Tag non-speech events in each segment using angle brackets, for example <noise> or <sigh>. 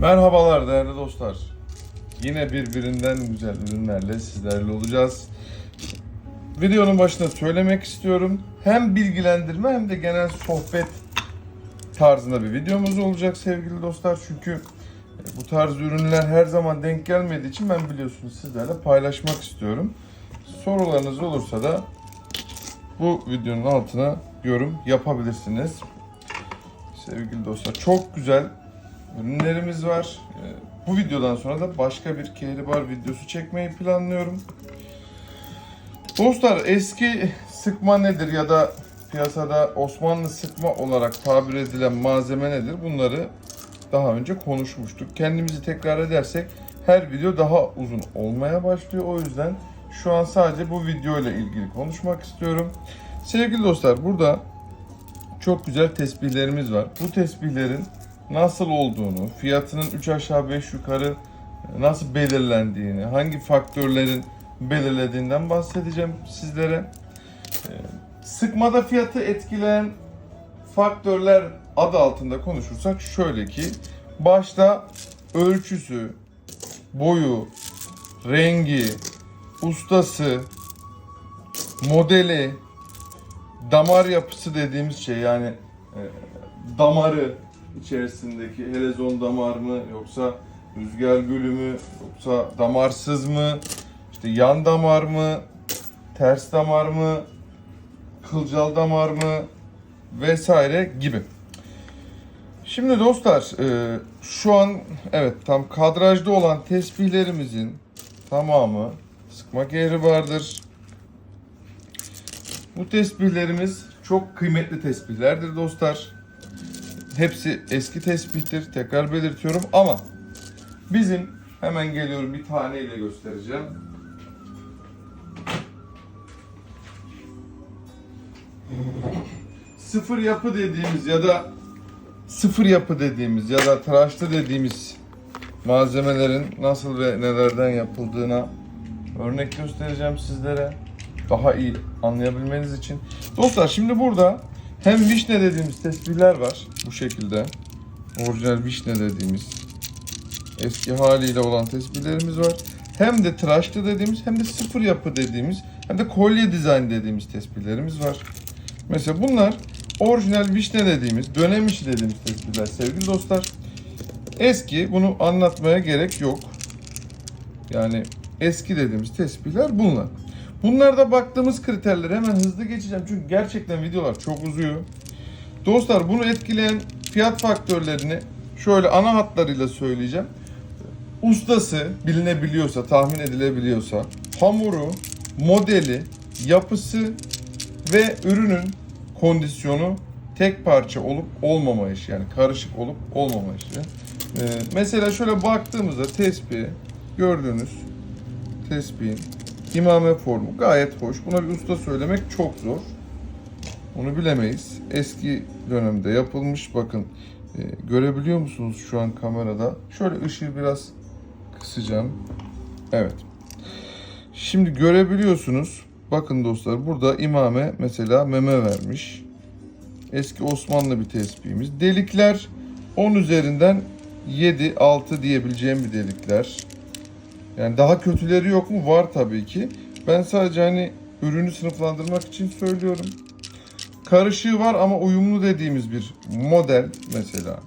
Merhabalar değerli dostlar. Yine birbirinden güzel ürünlerle sizlerle olacağız. Videonun başında söylemek istiyorum. Hem bilgilendirme hem de genel sohbet tarzında bir videomuz olacak sevgili dostlar. Çünkü e, bu tarz ürünler her zaman denk gelmediği için ben biliyorsunuz sizlerle paylaşmak istiyorum. Sorularınız olursa da bu videonun altına yorum yapabilirsiniz. Sevgili dostlar çok güzel ürünlerimiz var. Ee, Bu videodan sonra da başka bir kehribar videosu çekmeyi planlıyorum. Dostlar eski sıkma nedir ya da piyasada Osmanlı sıkma olarak tabir edilen malzeme nedir? Bunları daha önce konuşmuştuk. Kendimizi tekrar edersek her video daha uzun olmaya başlıyor. O yüzden şu an sadece bu video ile ilgili konuşmak istiyorum. Sevgili dostlar burada çok güzel tesbihlerimiz var. Bu tesbihlerin nasıl olduğunu, fiyatının 3 aşağı 5 yukarı nasıl belirlendiğini, hangi faktörlerin belirlediğinden bahsedeceğim sizlere. Ee, Sıkmada fiyatı etkileyen faktörler adı altında konuşursak şöyle ki başta ölçüsü, boyu, rengi, ustası, modeli, damar yapısı dediğimiz şey yani e, damarı içerisindeki helezon damar mı yoksa rüzgar gülü mü yoksa damarsız mı işte yan damar mı ters damar mı kılcal damar mı vesaire gibi. Şimdi dostlar e, şu an evet tam kadrajda olan tesbihlerimizin tamamı sıkma geri vardır. Bu tesbihlerimiz çok kıymetli tesbihlerdir dostlar. Hepsi eski tesbihtir. Tekrar belirtiyorum ama bizim hemen geliyorum bir taneyle göstereceğim. Sıfır yapı dediğimiz ya da sıfır yapı dediğimiz ya da tıraşlı dediğimiz malzemelerin nasıl ve nelerden yapıldığına örnek göstereceğim sizlere. Daha iyi anlayabilmeniz için. Dostlar şimdi burada hem vişne dediğimiz tesbihler var bu şekilde. Orijinal vişne dediğimiz eski haliyle olan tesbihlerimiz var. Hem de tıraşlı dediğimiz hem de sıfır yapı dediğimiz hem de kolye dizayn dediğimiz tesbihlerimiz var. Mesela bunlar orijinal vişne dediğimiz, dönem işi dediğimiz tesbihler sevgili dostlar. Eski bunu anlatmaya gerek yok. Yani eski dediğimiz tesbihler bunlar. Bunlarda baktığımız kriterleri hemen hızlı geçeceğim çünkü gerçekten videolar çok uzuyor. Dostlar bunu etkileyen fiyat faktörlerini şöyle ana hatlarıyla söyleyeceğim. Ustası bilinebiliyorsa, tahmin edilebiliyorsa, hamuru, modeli, yapısı ve ürünün kondisyonu tek parça olup olmama işi yani karışık olup olmama işi. Ee, mesela şöyle baktığımızda tespih gördüğünüz tespihin imame formu gayet hoş. Buna bir usta söylemek çok zor. Onu bilemeyiz. Eski dönemde yapılmış. Bakın e, görebiliyor musunuz şu an kamerada? Şöyle ışığı biraz kısacağım. Evet. Şimdi görebiliyorsunuz. Bakın dostlar burada imame mesela meme vermiş. Eski Osmanlı bir tespihimiz. Delikler 10 üzerinden 7 6 diyebileceğim bir delikler. Yani daha kötüleri yok mu? Var tabii ki. Ben sadece hani ürünü sınıflandırmak için söylüyorum. Karışığı var ama uyumlu dediğimiz bir model mesela.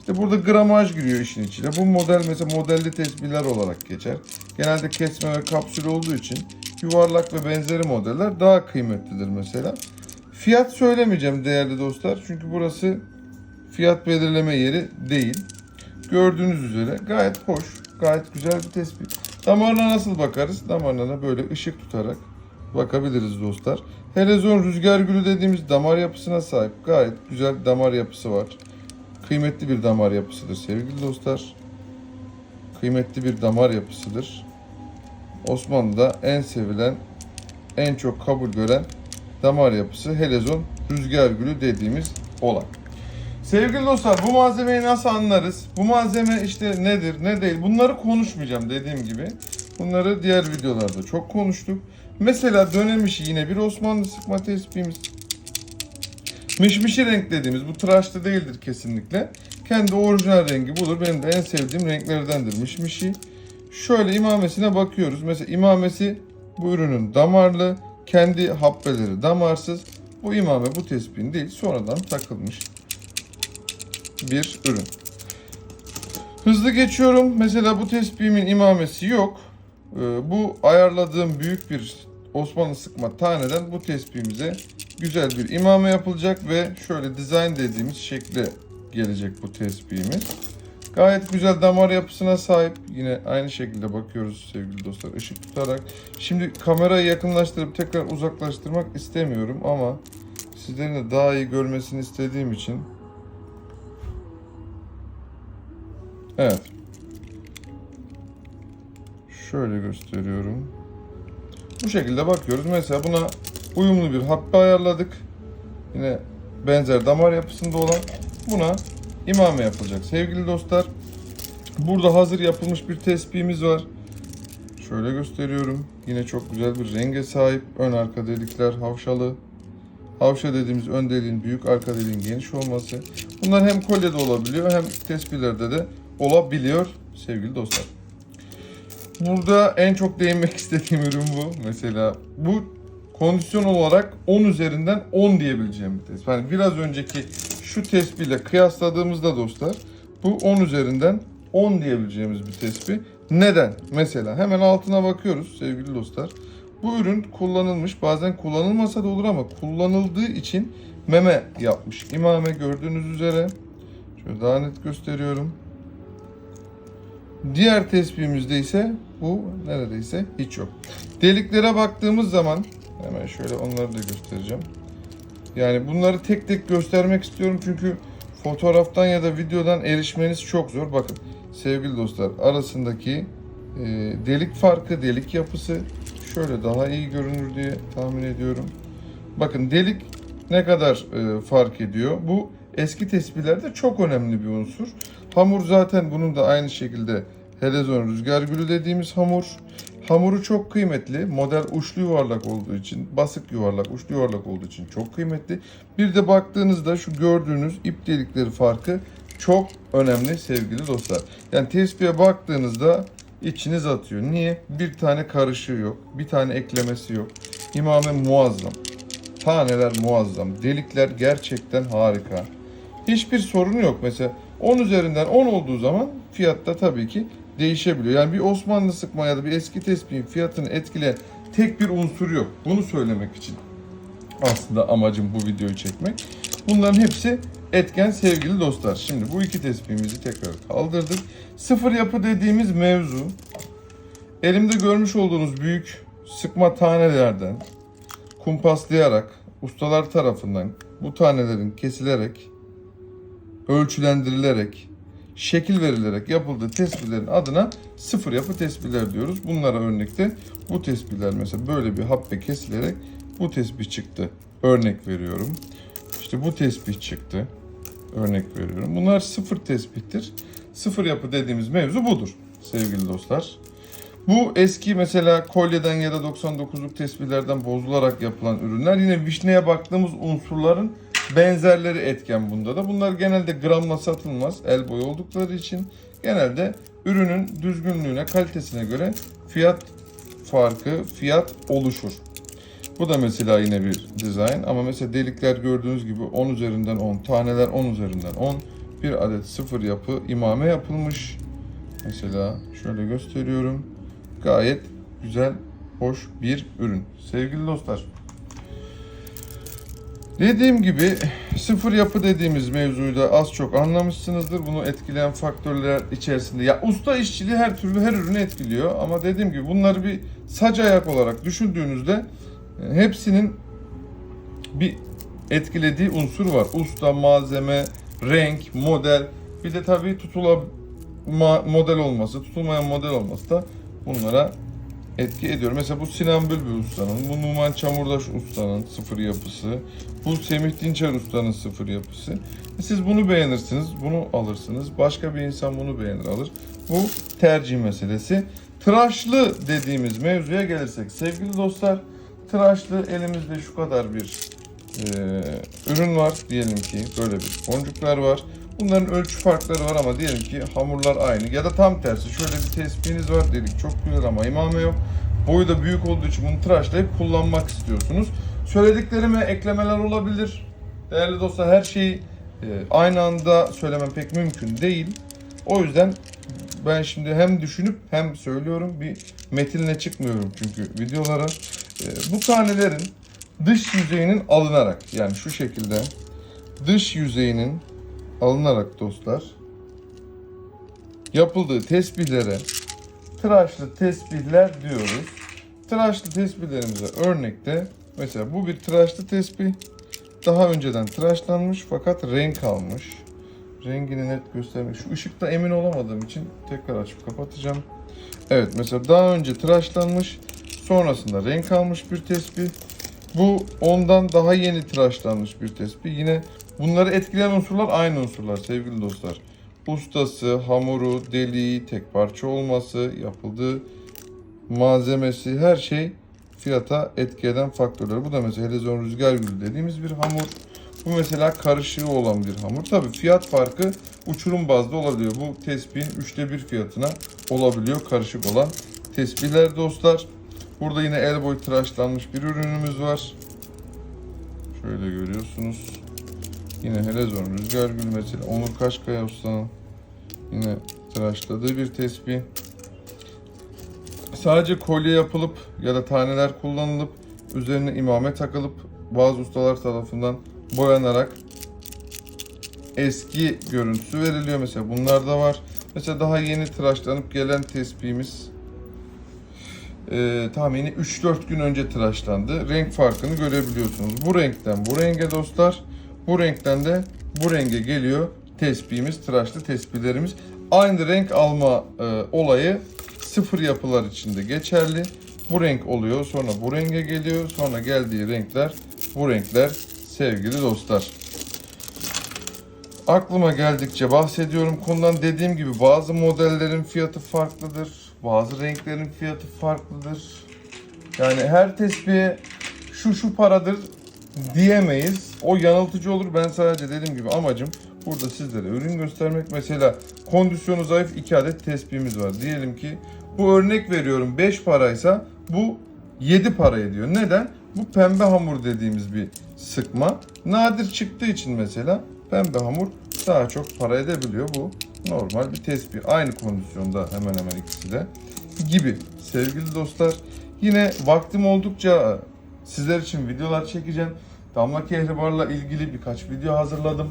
İşte burada gramaj giriyor işin içine. Bu model mesela modelli tesbihler olarak geçer. Genelde kesme ve kapsül olduğu için yuvarlak ve benzeri modeller daha kıymetlidir mesela. Fiyat söylemeyeceğim değerli dostlar. Çünkü burası fiyat belirleme yeri değil. Gördüğünüz üzere gayet hoş, gayet güzel bir tespih. Damarına nasıl bakarız? Damarına da böyle ışık tutarak bakabiliriz dostlar. Helezon rüzgar gülü dediğimiz damar yapısına sahip gayet güzel damar yapısı var. Kıymetli bir damar yapısıdır sevgili dostlar. Kıymetli bir damar yapısıdır. Osmanlı'da en sevilen, en çok kabul gören damar yapısı helezon rüzgar gülü dediğimiz olay. Sevgili dostlar bu malzemeyi nasıl anlarız? Bu malzeme işte nedir, ne değil? Bunları konuşmayacağım dediğim gibi. Bunları diğer videolarda çok konuştuk. Mesela dönem işi yine bir Osmanlı sıkma tespihimiz. Mişmişi renk dediğimiz bu tıraşlı değildir kesinlikle. kendi orijinal rengi budur. Benim de en sevdiğim renklerdendir mişmişi. Şöyle imamesine bakıyoruz. Mesela imamesi bu ürünün damarlı, kendi hapbeleri damarsız. Bu imame bu tespihin değil, sonradan takılmış bir ürün. Hızlı geçiyorum. Mesela bu tespihimin imamesi yok. Ee, bu ayarladığım büyük bir Osmanlı sıkma taneden bu tespihimize güzel bir imame yapılacak ve şöyle design dediğimiz şekle gelecek bu tespihimiz. Gayet güzel damar yapısına sahip. Yine aynı şekilde bakıyoruz sevgili dostlar ışık tutarak. Şimdi kamerayı yakınlaştırıp tekrar uzaklaştırmak istemiyorum ama sizlerin de daha iyi görmesini istediğim için Evet. Şöyle gösteriyorum. Bu şekilde bakıyoruz. Mesela buna uyumlu bir happe ayarladık. Yine benzer damar yapısında olan buna imame yapılacak. Sevgili dostlar, burada hazır yapılmış bir tespihimiz var. Şöyle gösteriyorum. Yine çok güzel bir renge sahip. Ön arka delikler havşalı. Havşa dediğimiz ön deliğin büyük, arka deliğin geniş olması. Bunlar hem kolyede olabiliyor hem tespihlerde de olabiliyor sevgili dostlar. Burada en çok değinmek <laughs> istediğim ürün bu. Mesela bu kondisyon olarak 10 üzerinden 10 diyebileceğim bir tespih. Yani biraz önceki şu tespihle kıyasladığımızda dostlar bu 10 üzerinden 10 diyebileceğimiz bir tespih. Neden? Mesela hemen altına bakıyoruz sevgili dostlar. Bu ürün kullanılmış bazen kullanılmasa da olur ama kullanıldığı için meme yapmış. İmame gördüğünüz üzere. Şöyle daha net gösteriyorum. Diğer tespihimizde ise bu neredeyse hiç yok. Deliklere baktığımız zaman hemen şöyle onları da göstereceğim. Yani bunları tek tek göstermek istiyorum çünkü fotoğraftan ya da videodan erişmeniz çok zor. Bakın sevgili dostlar arasındaki e, delik farkı, delik yapısı şöyle daha iyi görünür diye tahmin ediyorum. Bakın delik ne kadar e, fark ediyor? Bu eski tespihlerde çok önemli bir unsur. Hamur zaten bunun da aynı şekilde helezon rüzgar gülü dediğimiz hamur. Hamuru çok kıymetli. Model uçlu yuvarlak olduğu için, basık yuvarlak, uçlu yuvarlak olduğu için çok kıymetli. Bir de baktığınızda şu gördüğünüz ip delikleri farkı çok önemli sevgili dostlar. Yani tespihe baktığınızda içiniz atıyor. Niye? Bir tane karışığı yok. Bir tane eklemesi yok. İmame muazzam. Taneler muazzam. Delikler gerçekten harika. Hiçbir sorunu yok. Mesela 10 üzerinden 10 olduğu zaman fiyatta tabii ki değişebiliyor. Yani bir Osmanlı sıkma ya da bir eski tespihin fiyatını etkileyen tek bir unsur yok. Bunu söylemek için aslında amacım bu videoyu çekmek. Bunların hepsi etken sevgili dostlar. Şimdi bu iki tespihimizi tekrar kaldırdık. Sıfır yapı dediğimiz mevzu elimde görmüş olduğunuz büyük sıkma tanelerden kumpaslayarak ustalar tarafından bu tanelerin kesilerek ölçülendirilerek şekil verilerek yapıldığı tespihlerin adına sıfır yapı tespihler diyoruz. Bunlara örnekte bu tespihler mesela böyle bir happe kesilerek bu tespih çıktı. Örnek veriyorum. İşte bu tespih çıktı. Örnek veriyorum. Bunlar sıfır tespihtir. Sıfır yapı dediğimiz mevzu budur sevgili dostlar. Bu eski mesela kolyeden ya da 99'luk tespihlerden bozularak yapılan ürünler yine vişneye baktığımız unsurların benzerleri etken bunda da. Bunlar genelde gramla satılmaz el boyu oldukları için genelde ürünün düzgünlüğüne, kalitesine göre fiyat farkı, fiyat oluşur. Bu da mesela yine bir dizayn ama mesela delikler gördüğünüz gibi 10 üzerinden 10, taneler 10 üzerinden 10. Bir adet sıfır yapı imame yapılmış. Mesela şöyle gösteriyorum. Gayet güzel, hoş bir ürün. Sevgili dostlar, Dediğim gibi sıfır yapı dediğimiz mevzuyu da az çok anlamışsınızdır. Bunu etkileyen faktörler içerisinde. Ya usta işçiliği her türlü her ürünü etkiliyor. Ama dediğim gibi bunları bir sac ayak olarak düşündüğünüzde e, hepsinin bir etkilediği unsur var. Usta, malzeme, renk, model. Bir de tabii tutula model olması, tutulmayan model olması da bunlara etki ediyor. Mesela bu Sinan Bülbül ustanın, bu Numan Çamurdaş ustanın sıfır yapısı, bu Semih Dinçer ustanın sıfır yapısı. Siz bunu beğenirsiniz, bunu alırsınız. Başka bir insan bunu beğenir, alır. Bu tercih meselesi. Tıraşlı dediğimiz mevzuya gelirsek sevgili dostlar, tıraşlı elimizde şu kadar bir e, ürün var diyelim ki böyle bir boncuklar var. Bunların ölçü farkları var ama diyelim ki hamurlar aynı ya da tam tersi şöyle bir tespihiniz var dedik çok güzel ama imame yok. Boyu da büyük olduğu için bunu tıraşlayıp kullanmak istiyorsunuz. Söylediklerime eklemeler olabilir. Değerli dostlar her şeyi e, aynı anda söylemem pek mümkün değil. O yüzden ben şimdi hem düşünüp hem söylüyorum bir metinle çıkmıyorum çünkü videolara. E, bu tanelerin dış yüzeyinin alınarak yani şu şekilde dış yüzeyinin alınarak dostlar yapıldığı tesbihlere tıraşlı tesbihler diyoruz. Tıraşlı tesbihlerimize örnekte mesela bu bir tıraşlı tesbih. Daha önceden tıraşlanmış fakat renk almış. Rengini net göstermek. Şu ışıkta emin olamadığım için tekrar açıp kapatacağım. Evet mesela daha önce tıraşlanmış. Sonrasında renk almış bir tesbih. Bu ondan daha yeni tıraşlanmış bir tespih. Yine bunları etkileyen unsurlar aynı unsurlar sevgili dostlar. Ustası, hamuru, deliği, tek parça olması, yapıldığı malzemesi her şey fiyata etki eden faktörler. Bu da mesela helezon rüzgar gülü dediğimiz bir hamur. Bu mesela karışığı olan bir hamur. Tabi fiyat farkı uçurum bazda olabiliyor. Bu tespihin üçte bir fiyatına olabiliyor karışık olan tespihler dostlar. Burada yine el boy tıraşlanmış bir ürünümüz var. Şöyle görüyorsunuz. Yine helezon rüzgar gül mesela Onur Kaşkaya Usta'nın yine tıraşladığı bir tespih. Sadece kolye yapılıp ya da taneler kullanılıp üzerine imame takılıp bazı ustalar tarafından boyanarak eski görüntüsü veriliyor mesela bunlar da var. Mesela daha yeni tıraşlanıp gelen tespihimiz e, tahmini 3-4 gün önce tıraşlandı. Renk farkını görebiliyorsunuz. Bu renkten bu renge dostlar, bu renkten de bu renge geliyor tespihimiz, tıraşlı tespihlerimiz. Aynı renk alma e, olayı sıfır yapılar içinde geçerli. Bu renk oluyor, sonra bu renge geliyor, sonra geldiği renkler bu renkler sevgili dostlar. Aklıma geldikçe bahsediyorum konudan. Dediğim gibi bazı modellerin fiyatı farklıdır. Bazı renklerin fiyatı farklıdır. Yani her tespihe şu şu paradır diyemeyiz. O yanıltıcı olur. Ben sadece dediğim gibi amacım burada sizlere ürün göstermek. Mesela kondisyonu zayıf 2 adet tespihimiz var. Diyelim ki bu örnek veriyorum 5 paraysa bu 7 para ediyor. Neden? Bu pembe hamur dediğimiz bir sıkma. Nadir çıktığı için mesela pembe hamur daha çok para edebiliyor. Bu normal bir tespih. Aynı kondisyonda hemen hemen ikisi de gibi. Sevgili dostlar yine vaktim oldukça sizler için videolar çekeceğim. Damla kehribarla ilgili birkaç video hazırladım.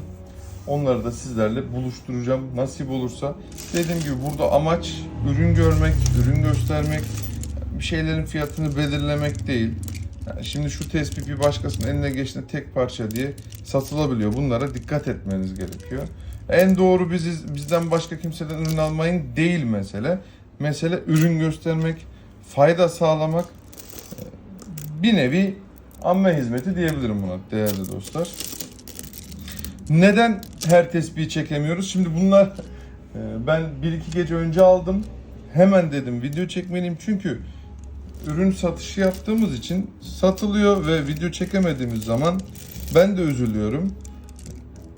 Onları da sizlerle buluşturacağım nasip olursa. Dediğim gibi burada amaç ürün görmek, ürün göstermek, bir şeylerin fiyatını belirlemek değil. Yani şimdi şu tespih bir başkasının eline geçtiğinde tek parça diye satılabiliyor. Bunlara dikkat etmeniz gerekiyor. En doğru biziz, bizden başka kimseden ürün almayın değil mesele. Mesele ürün göstermek, fayda sağlamak. Bir nevi amme hizmeti diyebilirim buna değerli dostlar. Neden her tespihi çekemiyoruz? Şimdi bunlar e, ben bir iki gece önce aldım. Hemen dedim video çekmeliyim çünkü ürün satışı yaptığımız için satılıyor ve video çekemediğimiz zaman ben de üzülüyorum.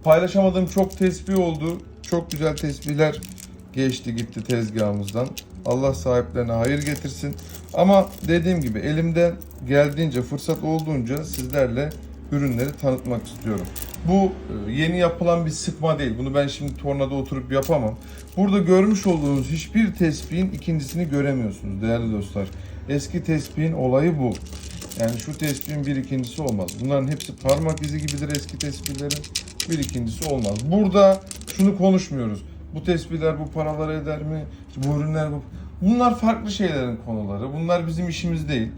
Paylaşamadığım çok tespih oldu. Çok güzel tesbihler geçti gitti tezgahımızdan. Allah sahiplerine hayır getirsin. Ama dediğim gibi elimden geldiğince fırsat olduğunca sizlerle ürünleri tanıtmak istiyorum. Bu e, yeni yapılan bir sıkma değil. Bunu ben şimdi tornada oturup yapamam. Burada görmüş olduğunuz hiçbir tespihin ikincisini göremiyorsunuz değerli dostlar. Eski tespihin olayı bu. Yani şu tespihin bir ikincisi olmaz. Bunların hepsi parmak izi gibidir eski tespihlerin. Bir ikincisi olmaz. Burada şunu konuşmuyoruz. Bu tespihler bu paraları eder mi? Bu ürünler bu. Bunlar farklı şeylerin konuları. Bunlar bizim işimiz değil.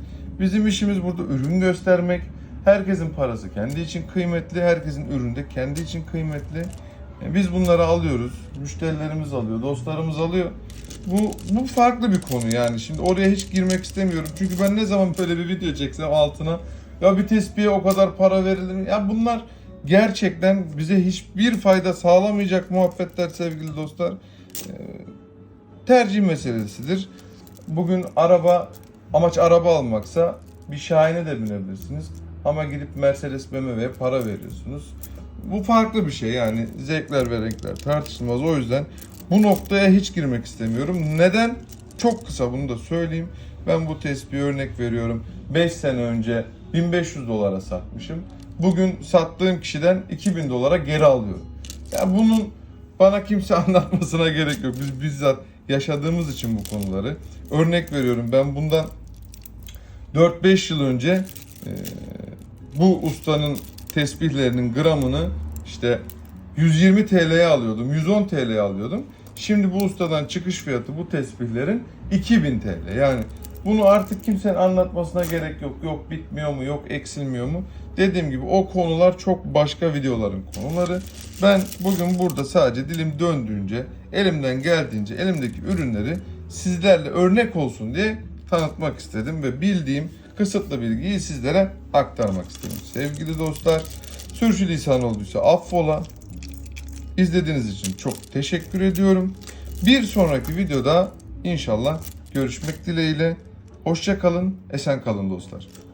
Bizim işimiz burada ürün göstermek. Herkesin parası kendi için kıymetli. Herkesin ürünü de kendi için kıymetli. E, Biz bunları alıyoruz. Müşterilerimiz alıyor, dostlarımız alıyor. Bu bu farklı bir konu yani. Şimdi oraya hiç girmek istemiyorum. Çünkü ben ne zaman böyle bir video çeksem altına ya bir tespihe o kadar para verilir? Ya bunlar gerçekten bize hiçbir fayda sağlamayacak muhabbetler sevgili dostlar. Tercih meselesidir. Bugün araba amaç araba almaksa bir Şahin'e de binebilirsiniz. Ama gidip Mercedes BMW'ye para veriyorsunuz. bu farklı bir şey yani zevkler ve renkler tartışılmaz. O yüzden bu noktaya hiç girmek istemiyorum. Neden? Çok kısa bunu da söyleyeyim. Ben bu tespihi örnek veriyorum. 5 sene önce 1500 dolara satmışım. Bugün sattığım kişiden 2000 dolara geri alıyorum. Yani bunun bana kimse <laughs> anlatmasına gerek yok. Biz bizzat yaşadığımız için bu konuları. Örnek veriyorum ben bundan 4-5 yıl önce e, bu ustanın tesbihlerinin gramını işte 120 TL'ye alıyordum, 110 TL'ye alıyordum. Şimdi bu ustadan çıkış fiyatı bu tesbihlerin 2000 TL. Yani bunu artık kimsenin anlatmasına gerek yok. Yok bitmiyor mu, yok eksilmiyor mu? Dediğim gibi o konular çok başka videoların konuları. Ben bugün burada sadece dilim döndüğünce, elimden geldiğince elimdeki ürünleri sizlerle örnek olsun diye tanıtmak istedim ve bildiğim kısıtlı bilgiyi sizlere aktarmak istedim. Sevgili dostlar, sürçülisan olduysa affola. İzlediğiniz için çok teşekkür ediyorum. Bir sonraki videoda inşallah görüşmek dileğiyle. Hoşça kalın, esen kalın dostlar.